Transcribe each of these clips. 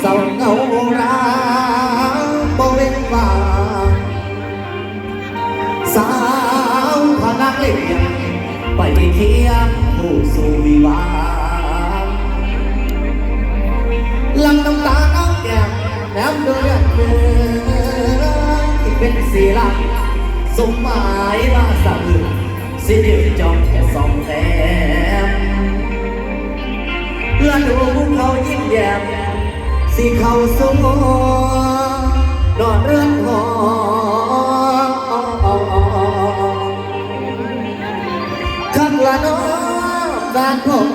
เศร้าเงาร้าบเว้นว่าสาวพนักเลียงไปเคียงผู้สู่วิวาลังน้ำตาน้ำแก้มแนมเดือนเดือนเป็นสีลางสมหมายว่าสะอื่นสิเดือจอมแค่สองแต้มเพื่อนหูเขายิ้มแย้ม สิเขาสู่นอนเรือนหอคักละน้องานผม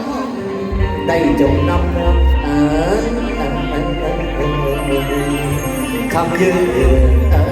ได้จงนำน้อ่าคำยืน